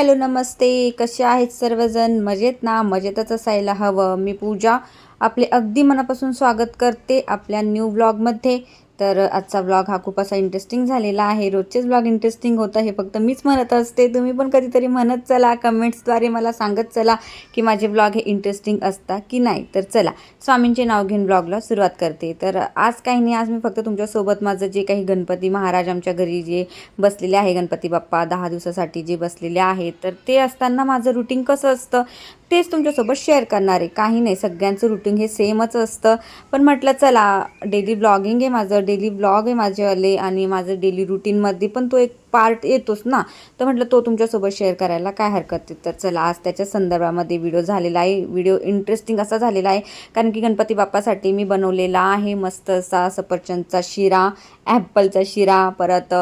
Hello नमस्ते. कसे आहेत सर्वजण? मजेत ना? मजेतच असायला हवं. मी पूजा. आपले अगदी मनापासून स्वागत करते आपल्या न्यू ब्लॉगमध्ये तर आजचा ब्लॉग हा खूप असा इंटरेस्टिंग झालेला आहे. रोजचेच ब्लॉग इंटरेस्टिंग होतं हे फक्त मीच म्हणत असते. तुम्ही पण कधीतरी म्हणत चला कमेंट्सद्वारे मला सांगत चला की माझे ब्लॉग हे इंटरेस्टिंग असता की नाही. तर चला स्वामींचे नाव घेऊन ब्लॉगला सुरुवात करते. तर आज काही नाही आज मी फक्त तुमच्यासोबत माझं जे काही गणपती महाराज आमच्या घरी जे बसलेले आहे गणपती बाप्पा दहा दिवसासाठी जे बसलेले आहेत तर ते असताना माझं रुटीन कसं असतं? तेच तुमच्यासोबत शेअर करणार आहे. काही नाही सगळ्यांचं रुटीन हे सेमच असतं. पण म्हटलं चला डेली ब्लॉगिंग आहे माझं डेली ब्लॉग आहे माझेवाले आणि माझं डेली रुटीनमध्ये पण तो एक पार्ट येतोच ना. तर म्हटलं तो तुमच्यासोबत शेअर करायला काय हरकत आहे? तर चला आज त्याच्या संदर्भामध्ये व्हिडिओ झालेला आहे. व्हिडिओ इंटरेस्टिंग असा झालेला आहे. कारण की गणपती बाप्पासाठी मी बनवलेला आहे मस्त असा सफरचंदचा शिरा ॲपलचा शिरा परत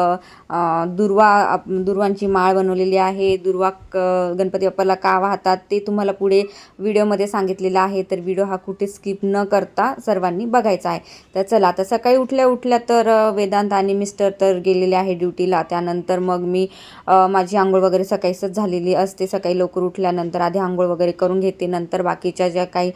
दुर्वा दुर्वांची माळ बनवलेली आहे. दुर्वा क गणपती बाप्पाला का वाहतात ते तुम्हाला पुढे व्हिडिओमध्ये सांगितलेलं आहे. तर व्हिडिओ हा कुठे स्किप न करता सर्वांनी बघायचा आहे. तर चला आता सकाळी उठल्या उठल्या तर वेदांत आणि मिस्टर तर गेलेले आहे ड्युटीला त्यानंतर मग मी माझी आंघोळ वगैरे सकाळीच झालेली असते. सकाळी लवकर उठल्यानंतर आधी आंघोळ वगैरे करून घेते. नंतर बाकीच्या ज्या काही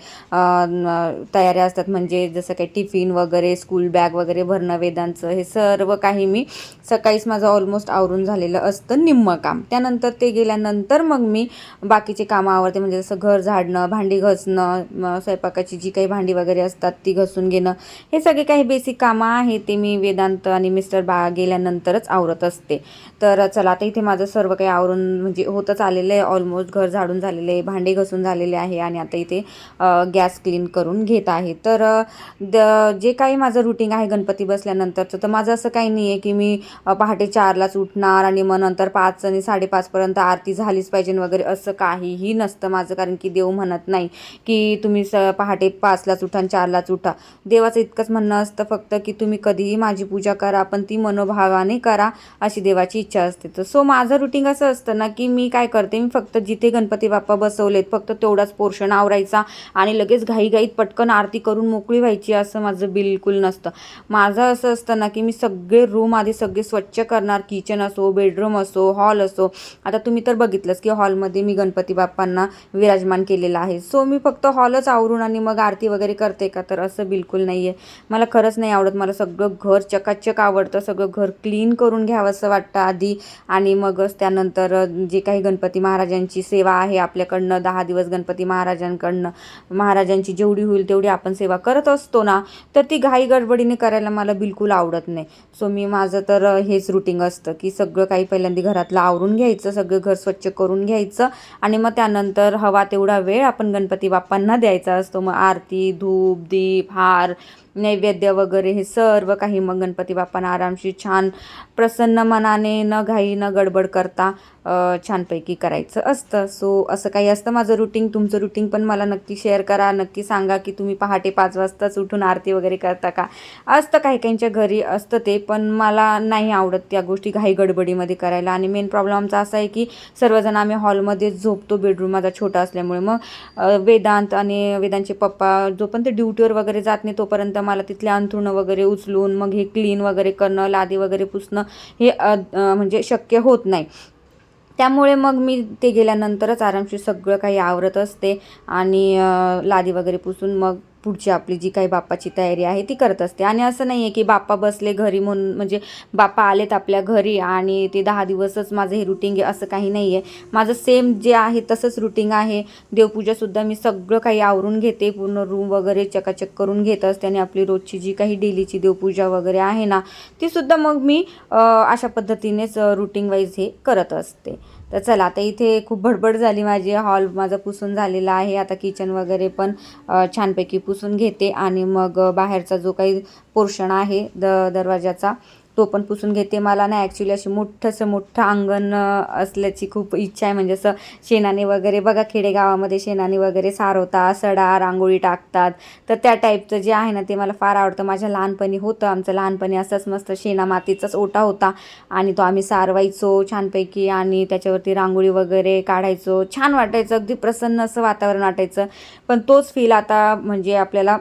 तयाऱ्या असतात म्हणजे जसं काही टिफिन वगैरे स्कूल बॅग वगैरे भरणं वेदांचं हे सर्व काही मी सकाळीच माझं ऑलमोस्ट आवरून झालेलं असतं निम्मं काम. त्यानंतर ते गेल्यानंतर मग मी बाकीचे कामं आवडते म्हणजे जसं घर झाडणं भांडी घसणं स्वयंपाकाची जी काही भांडी वगैरे असतात ती घसून घेणं हे सगळे काही बेसिक कामं आहेत ते मी वेदांत आणि मिस्टर बा गेल्यानंतरच आवरत असते. तर चला आता इथे माझं सर्व काही आवरून म्हणजे होतच आलेलं आहे. ऑलमोस्ट घर झाडून झालेलं आहे भांडे घसून झालेले आहे आणि आता इथे गॅस क्लीन करून घेत आहे. तर द जे काही माझं रुटीन आहे गणपती बसल्यानंतरचं तर माझं असं काही नाही आहे की मी पहाटे चारलाच उठणार आणि मग नंतर पाच आणि साडेपाचपर्यंत आरती झालीच पाहिजे वगैरे असं काहीही नसतं माझं कारण की देव म्हणत नाही की तुम्ही स पहाटे पाचलाच उठा आणि चारलाच उठा. देवाचं इतकंच म्हणणं असतं फक्त की तुम्ही कधीही माझी पूजा करा पण ती मनोभावाने करा अशी देवा देवाची इच्छा असते. तर सो माझं रुटीन असं असतं ना की मी काय करते मी फक्त जिथे गणपती बाप्पा बसवलेत फक्त तेवढाच पोर्शन आवरायचा आणि लगेच घाईघाईत पटकन आरती करून मोकळी व्हायची असं माझं बिलकुल नसतं. माझं असं असतं ना की मी सगळे रूम आधी सगळे स्वच्छ करणार. किचन असो बेडरूम असो हॉल असो. आता तुम्ही तर बघितलंच की हॉलमध्ये मी गणपती बाप्पांना विराजमान केलेलं आहे. सो मी फक्त हॉलच आवरून आणि मग आरती वगैरे करते का? तर असं बिलकुल नाही आहे मला खरंच नाही आवडत. मला सगळं घर चकाचक आवडतं. सगळं घर क्लीन करून घ्यावं असं वाटतं. आधी आणि मगच त्यानंतर जे काही गणपती महाराजांची सेवा आहे आपल्याकडनं दहा दिवस गणपती महाराजांकडनं महाराजांची जेवढी होईल तेवढी आपण सेवा करत असतो ना तर ती घाई गडबडीने करायला मला बिलकुल आवडत नाही. सो मी माझं तर हेच रुटीन असतं की सगळं काही पहिल्यांदा घरातलं आवरून घ्यायचं सगळं घर स्वच्छ करून घ्यायचं आणि मग त्यानंतर हवा तेवढा वेळ आपण गणपती बाप्पांना द्यायचा असतो. मग आरती धूप दीप हार नैवेद्य वगैरे हे सर्व काही मग गणपती बाप्पांना आरामशीर छान प्रसन्न मनाने न घाई न गडबड करता छानपैकी करायचं असतं. सो असं काही असतं माझं रुटीन तुमचं रुटीन पण मला नक्की शेअर करा. नक्की सांगा की तुम्ही पहाटे पाच वाजताच उठून आरती वगैरे करता का? असतं काही काहींच्या घरी असतं ते पण मला नाही आवडत त्या गोष्टी घाई गडबडीमध्ये करायला. आणि मेन प्रॉब्लेम आमचा असा आहे की सर्वजण आम्ही हॉलमध्येच झोपतो बेडरूम माझा छोटा असल्यामुळे. मग वेदांत आणि वेदांतचे पप्पा जोपर्यंत ड्युटीवर वगैरे जात नाही तोपर्यंत मला तिथले अंथरुणं वगैरे उचलून मग हे क्लीन वगैरे करणं लादी वगैरे पुसणं हे म्हणजे शक्य होत नाही. त्यामुळे मग मी ते गेल्यानंतरच आरामशीर सगळं काही आवरत असते आणि लादी वगैरे पुसून मग पुढची आपली जी काही बाप्पाची तयारी आहे ती करत असते. आणि असं नाही आहे की बाप्पा बसले घरी म्हणून म्हणजे बाप्पा आलेत आपल्या घरी आणि ते दहा दिवसच माझं हे रुटीन आहे असं काही नाही आहे माझं सेम जे आहे तसंच रुटीन आहे. देवपूजासुद्धा मी सगळं काही आवरून घेते. पूर्ण रूम वगैरे चकाचक करून घेत असते आणि आपली रोजची जी काही डेलीची देवपूजा वगैरे आहे ना तीसुद्धा मग मी अशा पद्धतीनेच रुटीन वाईज हे करत असते. तर चला आता इथे खूप भडबड झाली माझी. हॉल माझा पुसून झालेला आहे. आता किचन वगैरे पण छानपैकी पुसून घेते. आणि मग बाहेरचा जो काही पोर्शन आहे द दरवाजाचा तो पण पुसून घेते. मला ना ॲक्च्युली अशी मोठंसं मोठं अंगण असल्याची खूप इच्छा आहे. म्हणजे असं शेणाने वगैरे बघा खेडेगावामध्ये शेणाने वगैरे सारवतात सडा रांगोळी टाकतात. तर त्या टाईपचं जे आहे ना ते मला फार आवडतं. माझ्या लहानपणी होतं आमचं. लहानपणी असंच मस्त शेणा मातीचाच ओटा होता. आणि तो आम्ही सारवायचो छानपैकी आणि त्याच्यावरती रांगोळी वगैरे काढायचो. छान वाटायचं. अगदी प्रसन्न असं वातावरण वाटायचं. पण तोच फील आता म्हणजे आपल्याला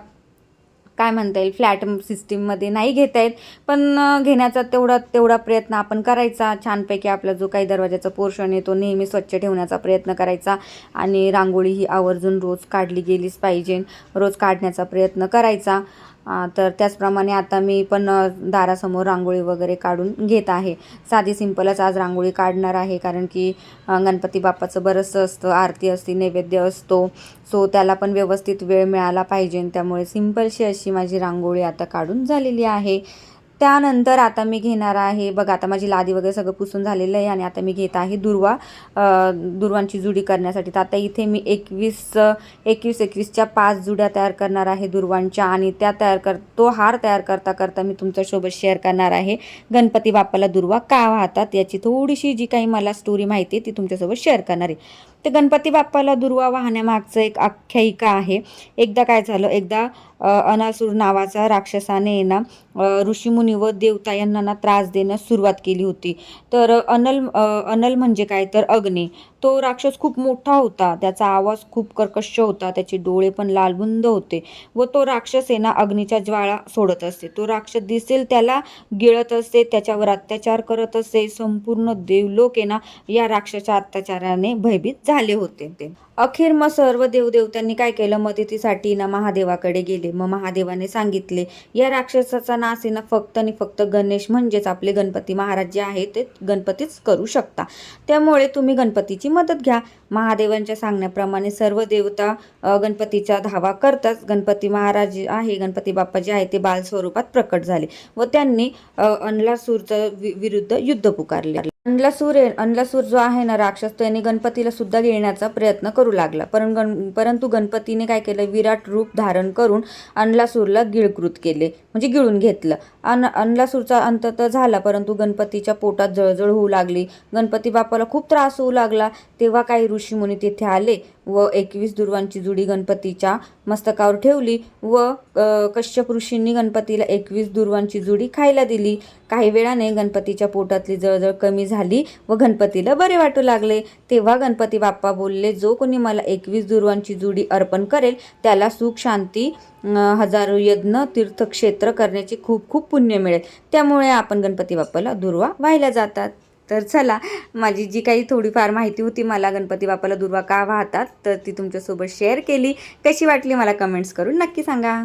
काय म्हणता येईल फ्लॅट सिस्टीममध्ये नाही घेता येत. पण घेण्याचा तेवढा तेवढा प्रयत्न आपण करायचा. छानपैकी आपला जो काही दरवाजाचा पोर्शन आहे तो नेहमी स्वच्छ ठेवण्याचा प्रयत्न करायचा. आणि रांगोळी ही आवर्जून रोज काढली गेलीच पाहिजे. रोज काढण्याचा प्रयत्न करायचा. तर त्याचप्रमाणे आता मी पण दारासमोर रांगोळी वगैरे काढून घेत आहे. साधी सिंपलच आज रांगोळी काढणार आहे. कारण की गणपती बाप्पाचं बरंचसं असतं. आरती असते नैवेद्य असतो. सो त्याला पण व्यवस्थित वेळ मिळाला पाहिजे. त्यामुळे सिंपलशी अशी माझी रांगोळी आता काढून झालेली आहे. त्यानंतर आता मी घेणार आहे बघा आता माझी लादी वगैरे सगळं पुसून झालेलं आहे आणि आता मी घेत आहे दुर्वा. दुर्वांची जुडी करण्यासाठी. तर आता इथे मी एकवीस एकवीस एकवीसच्या पाच जुड्या तयार करणार आहे दुर्वांच्या आणि त्या तयार कर तो हार तयार करता करता मी तुमच्यासोबत शेअर करणार आहे. गणपती बाप्पाला दुर्वा का वाहतात याची थोडीशी जी काही मला स्टोरी माहिती आहे ती तुमच्यासोबत शेअर करणार आहे. ते गणपती बाप्पाला दुर्वा वाहण्यामागचं एक आख्यायिका आहे. एकदा काय झालं? एकदा अनासूर नावाचा राक्षसाने ना ऋषीमुनी व देवता यांना ना त्रास देण्यास सुरुवात केली होती. तर अनल अनल म्हणजे काय? तर अग्नी. तो राक्षस खूप मोठा होता. त्याचा आवाज खूप कर्कश होता. त्याचे डोळे पण लालबुंद होते व तो राक्षस आहे ना अग्नीच्या ज्वाळा सोडत असते. तो राक्षस दिसेल त्याला गिळत असते त्याच्यावर अत्याचार करत असते. संपूर्ण देवलोक आहे ना या राक्षसाच्या अत्याचाराने भयभीत झाले होते ते. अखेर मग सर्व देवदेवतांनी काय केलं? मदतीसाठी ना महादेवाकडे गेले. मग महादेवाने सांगितले या राक्षसाचा नाश ना फक्त आणि फक्त गणेश म्हणजेच आपले गणपती महाराज जे आहे ते गणपतीच करू शकता. त्यामुळे तुम्ही गणपतीची मदत घ्या. महादेवांच्या सांगण्याप्रमाणे सर्व देवता गणपतीचा धावा करताच गणपती महाराज आहे गणपती बाप्पा जे आहे ते बाल स्वरूपात प्रकट झाले व त्यांनी अनलासूरचं वि- विरुद्ध युद्ध पुकारले. अनलासूर आहे अनलासूर जो आहे ना राक्षस त्याने गणपतीला सुद्धा घेण्याचा प्रयत्न करू लागला. पण गण परंतु गणपतीने काय केलं? विराट रूप धारण करून अनलासूरला गिळकृत केले. म्हणजे गिळून घेतलं. अन अनलासूरचा अंत तर झाला परंतु गणपतीच्या पोटात जळजळ होऊ लागली. गणपती बापाला खूप त्रास होऊ लागला. तेव्हा काही ऋषीमुनी तिथे आले व एकवीस दुर्वांची जुडी गणपतीच्या मस्तकावर ठेवली व कश्यप ऋषींनी गणपतीला एकवीस दुर्वांची जुडी खायला दिली. काही वेळाने गणपतीच्या पोटातली जळजळ कमी झाली व गणपतीला बरे वाटू लागले. तेव्हा गणपती बाप्पा बोलले जो कोणी मला एकवीस दुर्वांची जुडी अर्पण करेल त्याला सुख शांती हजारो यज्ञ तीर्थक्षेत्र करण्याची खूप खूप पुण्य मिळेल. त्यामुळे आपण गणपती बाप्पाला दुर्वा व्हायला जातात. तर चला माझी जी काही थोडीफार माहिती होती मला गणपती बाप्पाला दुर्वा का वाहतात तर ती तुमच्यासोबत शेअर केली. कशी वाटली मला कमेंट्स करून नक्की सांगा.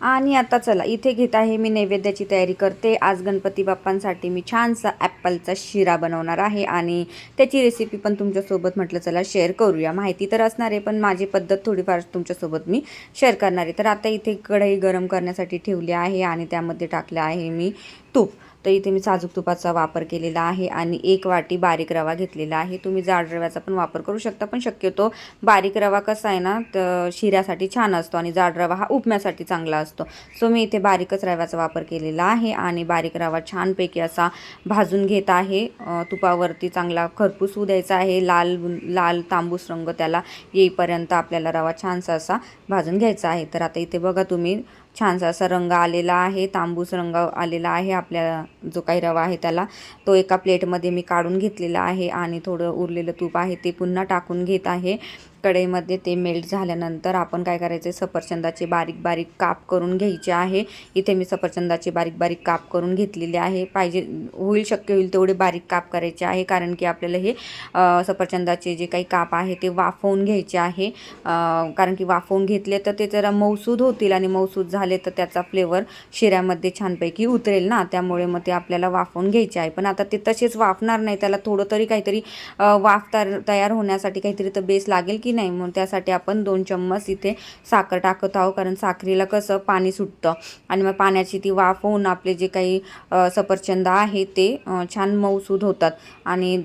आणि आता चला इथे घेत आहे मी नैवेद्याची तयारी करते. आज गणपती बाप्पांसाठी मी छानसा ॲपलचा शिरा बनवणार आहे आणि त्याची रेसिपी पण तुमच्यासोबत म्हटलं चला शेअर करूया. माहिती तर असणार आहे पण माझी पद्धत थोडीफार तुमच्यासोबत मी शेअर करणार आहे. तर आता इथे कढई गरम करण्यासाठी ठेवली आहे आणि त्यामध्ये टाकलं आहे मी तूप. तर इथे मी साजूक तुपाचा वापर केलेला आहे आणि एक वाटी बारीक रवा घेतलेला आहे. तुम्ही जाड रव्याचा पण वापर करू शकता पण शक्यतो बारीक रवा कसा आहे ना तर शिऱ्यासाठी छान असतो आणि जाड रवा हा उपम्यासाठी चांगला असतो. सो मी इथे बारीकच रव्याचा वापर केलेला आहे आणि बारीक रवा छानपैकी असा भाजून घेत आहे. तुपावरती चांगला खरपूस होऊ द्यायचा आहे. लाल लाल तांबूस रंग त्याला येईपर्यंत आपल्याला रवा छानसा असा भाजून घ्यायचा आहे. तर आता इथे बघा तुम्ही छानसा असा रंग आलेला आहे तांबूस रंग आलेला आहे आपल्या जो काही रवा आहे त्याला. तो एका प्लेटमध्ये मी काढून घेतलेला आहे आणि थोडं उरलेलं तूप आहे ते पुन्हा टाकून घेत आहे. कढईमध्ये ते मेल्ट झाल्यानंतर आपण काय करायचे सफरचंदाचे बारीक बारीक काप करून घ्यायचे आहे. इथे मी सफरचंदाचे बारीक बारीक काप करून घेतलेले आहे. पाहिजे होईल शक्य होईल तेवढे बारीक काप करायचे आहे. कारण की आपल्याला हे सफरचंदाचे जे काही काप आहे ते वाफवून घ्यायचे आहे. कारण की वाफवून घेतले तर ते जरा मऊसूद होतील आणि मऊसूद झाले तर त्याचा फ्लेवर शिऱ्यामध्ये छानपैकी उतरेल ना. त्यामुळे मग ते आपल्याला वाफवून घ्यायचे आहे. पण आता ते तसेच वाफणार नाही. त्याला थोडं तरी काहीतरी वाफ तयार होण्यासाठी काहीतरी तर बेस लागेल की की नाही मग त्यासाठी आपण दोन चम्मच इथे साखर टाकत आहोत. कारण साखरेला कसं पाणी सुटतं. आणि मग पाण्याची ती वाफ होऊन आपले जे काही सफरचंद आहे ते छान मऊसूद होतात. आणि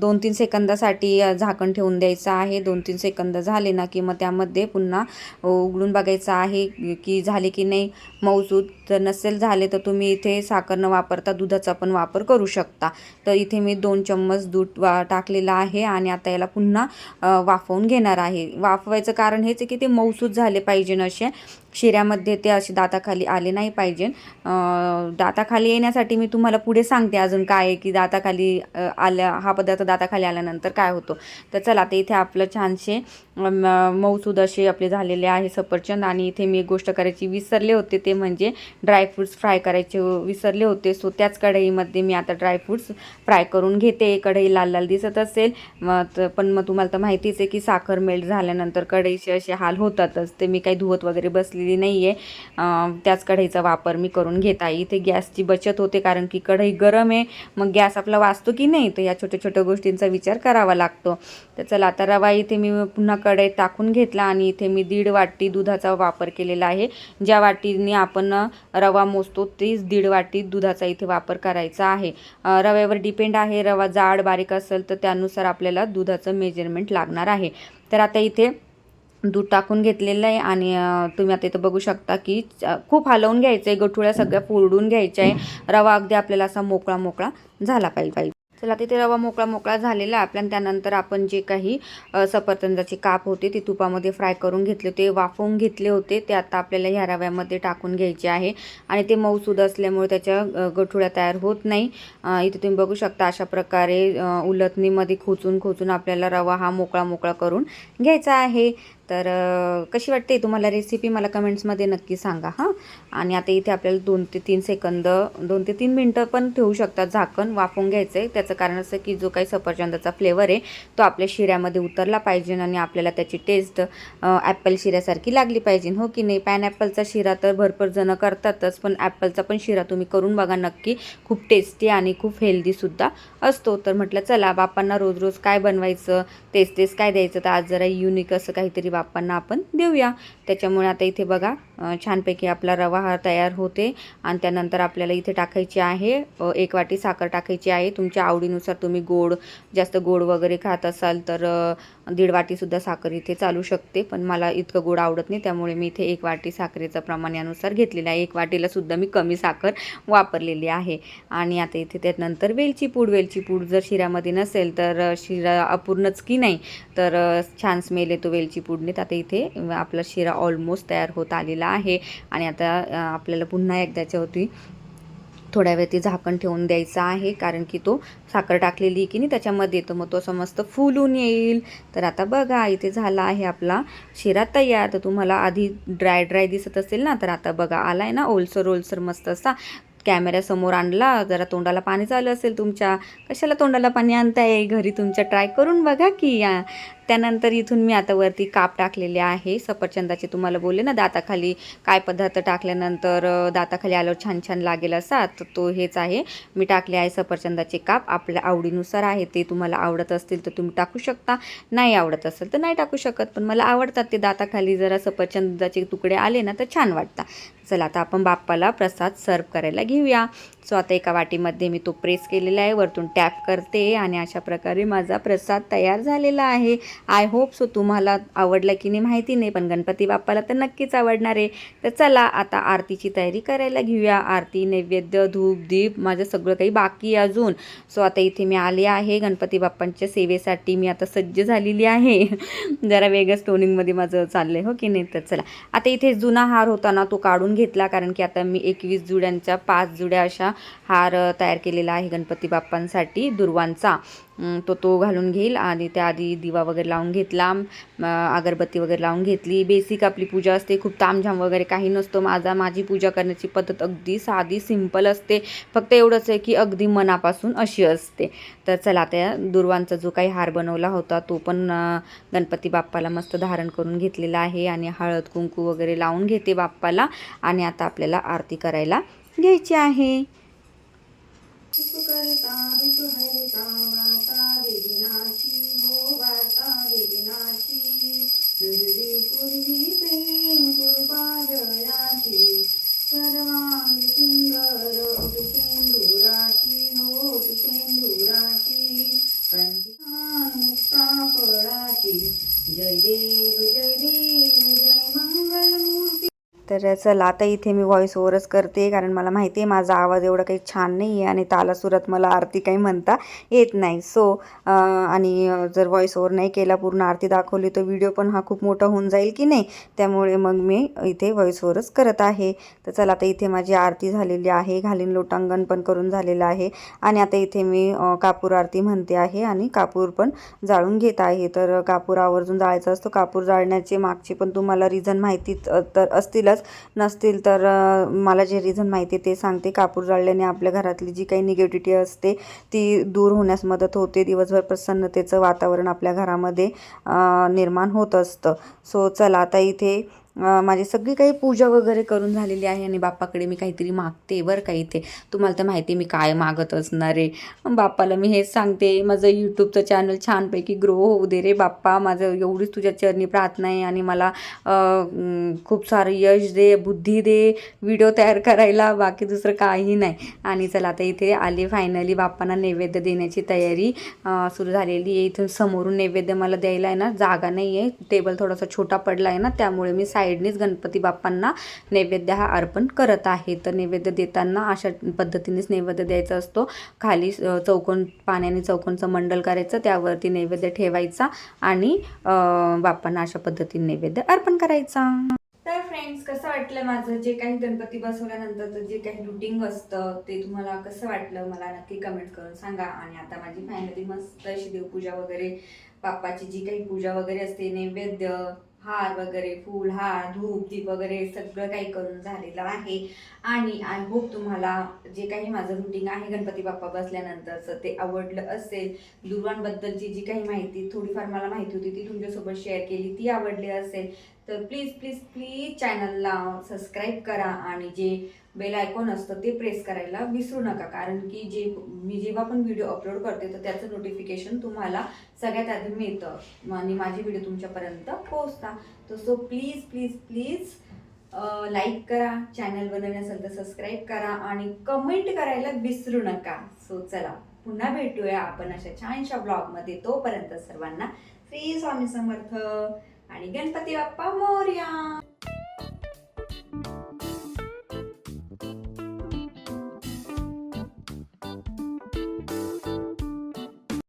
दोन तीन सेकंदासाठी झाकण ठेवून द्यायचं आहे. दोन तीन सेकंद झाले ना की मग त्यामध्ये पुन्हा उघडून बघायचं आहे की झाले की नाही मऊसूद. जर नसेल झाले तर तुम्ही इथे साखर न वापरता दुधाचा पण वापर करू शकता. तर इथे मी दोन चम्मच दूध वा टाकलेलं आहे आणि आता याला पुन्हा वाफवून घेणार आहे. वाफवायचं कारण हेच आहे की ते मऊसूद झाले पाहिजे असे. शिऱ्यामध्ये ते असे दाताखाली आले नाही पाहिजे. दाताखाली येण्यासाठी मी तुम्हाला पुढे सांगते अजून काय आहे की दाताखाली आल्या हा पदार्थ दाताखाली आल्यानंतर काय होतो. तर चला आता इथे आपलं छानसे मऊसूद असे आपले झालेले आहे सफरचंद आणि इथे मी एक गोष्ट करायची विसरले होते ते म्हणजे ड्रायफ्रूट्स फ्राय करायचे विसरले होते. सो त्याच कढईमध्ये मी आता ड्रायफ्रूट्स फ्राय करून घेते. कढई लाल लाल दिसत असेल. मग पण मग तुम्हाला तर माहितीच आहे की साखर मेल्ट झाल्यानंतर कढईचे असे हाल होतातच. ते मी काही धुवत वगैरे बसले बसलेली नाही आहे त्याच कढईचा वापर मी करून घेत आहे. इथे गॅसची बचत होते कारण की कढई गरम आहे. मग गॅस आपला वाचतो की नाही? तर या छोट्या छोट्या गोष्टींचा विचार करावा लागतो. तर चला आता रवा इथे मी पुन्हा कढईत टाकून घेतला आणि इथे मी दीड वाटी दुधाचा वापर केलेला आहे. ज्या वाटीने आपण रवा मोजतो तीच दीड वाटी दुधाचा इथे वापर करायचा आहे. रव्यावर डिपेंड आहे. रवा जाड बारीक असेल तर त्यानुसार आपल्याला दुधाचं मेजरमेंट लागणार आहे. तर आता इथे दूध टाकून घेतलेलं आहे आणि तुम्ही आता इथं बघू शकता की खूप हलवून घ्यायचं आहे गठुळ्या सगळ्या फोडून घ्यायच्या आहे रवा अगदी आपल्याला असा मोकळा मोकळा झाला पाहिजे चला तिथे रवा मोकळा मोकळा झालेला आहे आपल्या त्यानंतर आपण जे काही सफरचंदाचे काप होते ते तुपामध्ये फ्राय करून घेतले होते वाफवून घेतले होते. ते आता आपल्याला ह्या रव्यामध्ये टाकून घ्यायचे आहे. आणि ते मऊसूद असल्यामुळे त्याच्या गठुळ्या तयार होत नाही. इथे तुम्ही बघू शकता अशा प्रकारे अ, खोचून खोचून आपल्याला रवा हा मोकळा मोकळा करून घ्यायचा आहे. तर कशी वाटते तुम्हाला रेसिपी मला कमेंट्समध्ये नक्की सांगा हां. आणि आता इथे आपल्याला दोन ते तीन सेकंद दोन ते तीन मिनटं पण ठेवू शकतात झाकण वाफवून घ्यायचं आहे त्याचं कारण असं की जो काही सफरचंदाचा फ्लेवर आहे तो आपल्या शिऱ्यामध्ये उतरला पाहिजे आणि आपल्याला त्याची टेस्ट ॲपल शिऱ्यासारखी लागली पाहिजे. हो की नाही? पायनॅपलचा शिरा तर भरपूर जणं करतातच पण ॲपलचा पण शिरा तुम्ही करून बघा नक्की. खूप टेस्टी आणि खूप हेल्दीसुद्धा असतो. तर म्हटलं चला बापांना रोज रोज काय बनवायचं? तेच तेच काय द्यायचं? तर आज जरा युनिक असं काहीतरी बाप्पांना आपण देऊया. त्याच्यामुळे आता इथे बघा छानपैकी आपला रवा हा तयार होते. आणि त्यानंतर आपल्याला इथे टाकायची आहे एक वाटी साखर टाकायची आहे. तुमच्या आवडीनुसार तुम्ही गोड जास्त गोड वगैरे खात असाल तर दीड वाटीसुद्धा साखर इथे चालू शकते. पण मला इतकं गोड आवडत नाही त्यामुळे मी इथे एक वाटी साखरेचं प्रमाण यानुसार घेतलेला आहे. एक वाटीलासुद्धा मी कमी साखर वापरलेली आहे. आणि आता इथे त्यानंतर वेलची पूड. वेलची पूड जर शिऱ्यामध्ये नसेल तर शिरा अपूर्णच की नाही? तर छान स्मेल येतो वेलची पूडने. तर आता इथे आपला शिरा ऑलमोस्ट तयार होत आलेला आहे. आणि आता आपल्याला पुन्हा एकदा त्याच्यावरती थोड्या वेळ ते झाकण ठेवून द्यायचं आहे. कारण की तो साखर टाकलेली की नाही त्याच्यामध्ये तर मग तो असं मस्त फुलून येईल. तर आता बघा इथे झाला आहे आपला शिरा तयार. तर तुम्हाला आधी ड्राय ड्राय दिसत असेल ना तर आता बघा आला आहे ना ओलसर ओलसर मस्त असा. कॅमेऱ्यासमोर आणला. जरा तोंडाला पाणी चालू असेल तुमच्या. कशाला तोंडाला पाणी आणताय? घरी तुमच्या ट्राय करून बघा की या त्यानंतर इथून मी आता वरती काप टाकलेले आहे. सफरचंदाचे तुम्हाला बोलले ना दाताखाली काय पदार्थ टाकल्यानंतर दाताखाली आल्यावर छान छान लागेल असा तर तो हेच आहे. मी टाकले आहे सफरचंदाचे काप. आपल्या आवडीनुसार आहे ते तुम्हाला आवडत असतील तर तुम्ही टाकू शकता. नाही आवडत असेल तर नाही टाकू शकत. पण मला आवडतात ते दाताखाली जरा सफरचंदाचे तुकडे आले ना तर छान वाटतात. चला आता आपण बाप्पाला प्रसाद सर्व करायला घेऊया. सो आता एका वाटीमध्ये मी तो प्रेस केलेला आहे वरतून टॅप करते आणि अशा प्रकारे माझा प्रसाद तयार झालेला आहे. आय होप सो तुम्हाला आवडला की नाही माहिती नाही पण गणपती बाप्पाला तर नक्कीच आवडणार आहे. तर चला आता आरतीची तयारी करायला घेऊया. आरती नैवेद्य धूप दीप माझं सगळं काही बाकी अजून. सो आता इथे मी आले आहे. गणपती बाप्पांच्या सेवेसाठी मी आता सज्ज झालेली आहे. जरा वेगळंच टोनिंगमध्ये माझं चाललं आहे हो की नाही? तर चला. आता इथे जुना हार होता ना तो काढून घेतला कारण की आता मी एकवीस जुड्यांच्या पाच जुड्या अशा हार तयार केलेला आहे गणपती बाप्पांसाठी दुर्वांचा. तो तो घालून घेईल आणि त्याआधी दिवा वगैरे लावून घेतला अगरबत्ती वगैरे लावून घेतली. बेसिक आपली पूजा असते खूप तामझाम वगैरे काही नसतो. माझा माझी पूजा करण्याची पद्धत अगदी साधी सिंपल असते. फक्त एवढंच आहे की अगदी मनापासून अशी असते. तर चला त्या दुर्वांचा जो काही हार बनवला होता तो पण गणपती बाप्पाला मस्त धारण करून घेतलेला आहे आणि हळद कुंकू वगैरे लावून घेते बाप्पाला आणि आता आपल्याला आरती करायला घ्यायची आहे. करता दुःख हरता वार्ता वेदनाची हो वार्ता वेदनाची दुर्वी पूर्वी प्रेम कृपा जयाची. सर्वांगी सुंदर शेंदुराची हो शेंदुराची कंठान मुक्ता फळाची. जय देव जय तर चला आता इथे मी व्हॉईस ओव्हरच करते कारण मला माहिती आहे माझा आवाज एवढा काही छान नाही आहे आणि तालासुरात मला आरती काही म्हणता येत नाही. सो आणि जर व्हॉईस ओव्हर नाही केला पूर्ण आरती दाखवली तर व्हिडिओ पण हा खूप मोठा होऊन जाईल की नाही? त्यामुळे मग मी इथे व्हॉईस ओव्हरच करत आहे. तर चला आता इथे माझी आरती झालेली आहे घालीन लोटांगण पण करून झालेलं आहे. आणि आता इथे मी कापूर आरती म्हणते आहे आणि कापूर पण जाळून घेत आहे. तर कापूर आवर्जून जाळायचा असतो. कापूर जाळण्याचे मागचे पण तुम्हाला रिझन माहिती तर असतीलच. नसतील तर मला जे रिझन माहिती आहे ते सांगते. कापूर जाळल्याने आपल्या घरातली जी काही निगेटिव्हिटी असते ती दूर होण्यास मदत होते. दिवसभर प्रसन्नतेचं वातावरण आपल्या घरामध्ये निर्माण होत असतं. सो चला आता इथे माझी सगळी काही पूजा वगैरे करून झालेली आहे आणि बाप्पाकडे मी काहीतरी मागते बरं का इथे. तुम्हाला तर माहिती आहे मी काय मागत असणार आहे. बाप्पाला मी हेच सांगते माझं यूट्यूबचं चॅनल छानपैकी ग्रो होऊ दे रे बाप्पा. माझं एवढीच तुझ्या चरणी प्रार्थना आहे आणि मला खूप सारं यश दे बुद्धी दे व्हिडिओ तयार करायला. बाकी दुसरं काही नाही. आणि चला आता इथे आले फायनली बाप्पांना नैवेद्य देण्याची तयारी सुरू झालेली आहे. इथून समोरून नैवेद्य मला द्यायला आहे ना जागा नाही आहे टेबल थोडासा छोटा पडला आहे ना त्यामुळे मी साईडनेच गणपती बाप्पांना नैवेद्य हा अर्पण करत आहे. तर नैवेद्य देताना अशा पद्धतीनेच नैवेद्य द्यायचा असतो. खाली चौकोन पाण्याने चौकोनचं मंडल करायचं त्यावरती नैवेद्य ठेवायचा आणि बाप्पांना अशा पद्धतीने नैवेद्य अर्पण करायचा. तर फ्रेंड्स कसं वाटलं माझं जे काही गणपती बसवल्यानंतरचं जे काही रुटीन असतं ते तुम्हाला कसं वाटलं मला नक्की कमेंट करून सांगा. आणि आता माझी फायनली मस्त अशी देवपूजा वगैरे बाप्पाची जी काही पूजा वगैरे असते नैवेद्य हार वगैरे फूल हार धूप दीप वगैरे सगळं काही करून झालेलं आहे. आणि आय होप तुम्हाला जे काही माझं रुटीन आहे गणपती बाप्पा बसल्यानंतरचं ते आवडलं असेल दुर्वांबद्दलची जी काही माहिती थोडीफार मला माहिती होती ती तुमच्यासोबत शेअर केली ती आवडली असेल तर प्लीज प्लीज प्लीज चॅनलला सबस्क्राईब करा आणि जे बेल आयकॉन असतं ते प्रेस करायला विसरू नका. कारण की जे मी जेव्हा पण व्हिडिओ अपलोड करते तर त्याचं नोटिफिकेशन तुम्हाला सगळ्यात आधी मिळतं. आणि माझे व्हिडिओ तुमच्यापर्यंत पोहोचता. तर so please please please like करा. चॅनल बनवले असेल तर सबस्क्राईब करा. आणि कमेंट करायला विसरू नका. सो चला पुन्हा भेटूया आपण अशा छानशा ब्लॉगमध्ये तोपर्यंत सर्वांना श्री स्वामी समर्थ. आणि गणपती बाप्पा मोर्या.